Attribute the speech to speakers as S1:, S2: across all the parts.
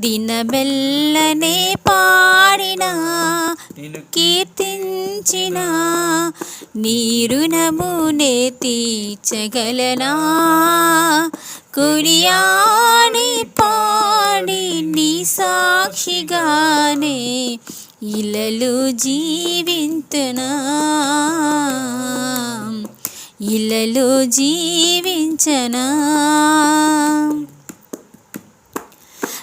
S1: దినబెల్లనే పాడినా
S2: నేను
S1: కీర్తించిన నీరుణమునే తీర్చగలనా? కురియాని పాడి నీ సాక్షిగానే ఇలలు జీవింతునా? ఇలలో జీవించనా?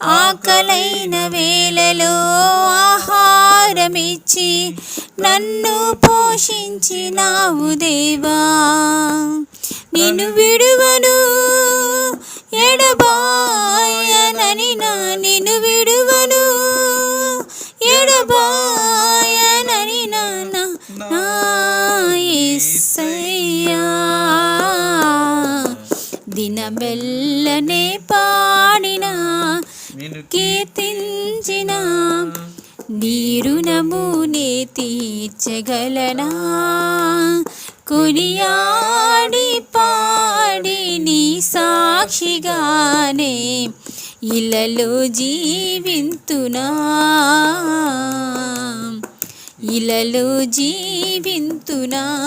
S1: ఆకలైన వేళలో ఆహారమిచ్చి నన్ను పోషించినావు దేవా. నిన్ను విడువను ఎడబాయనని నా నిన్ను విడువను ఎడబాయనని నా యేసయ్యా దినమెల్లనే పాడినా కీర్తించిన నీ తీర్చగలనా? కొనియాడి పాడి నీ సాక్షిగానే ఇలలో జీవింతునా? ఇలలో జీవింతునా?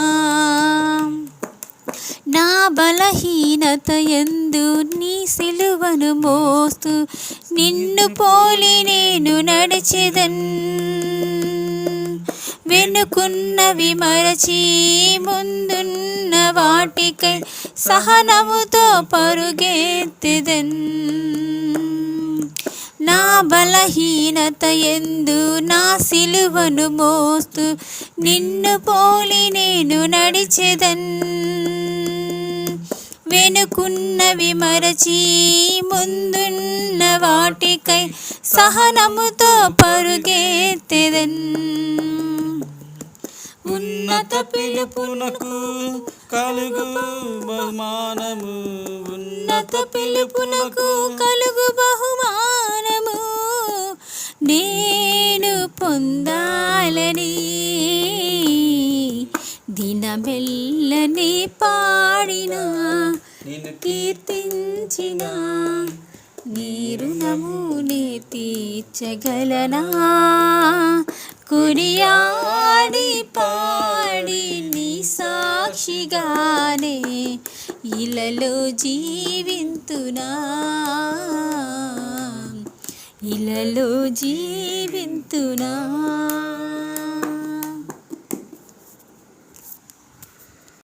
S1: నా బలహీనత ఎందు నీ సిలువను మోస్తూ నిన్ను పోలి నేను నడిచెదన్. వెనుకున్నవి మరచి ముందున్న వాటికై సహనముతో పరుగెత్తెదన్. నా బలహీనత ఎందు నా సిలువను మోస్తూ నిన్ను పోలి నేను నడిచెదన్. వెనుకున్నవి మరచి ముందున్న వాటికై సహనముతో పరుగెత్తెదన్. ఉన్నత పిలుపునకు
S2: పిలుపునకు కలుగు బహుమానము.
S1: ఉన్నత పిలుపునకు కలుగు బహుమానము. నేను పొందాలని దినమెల్లని పాడిన
S2: నేను
S1: కీర్తించిన నీ రుణమునే తీర్చగలనా? కుడియాడి పాడి నీ సాక్షిగానే ఇలలో జీవింతునా? ఇలలో జీవింతునా?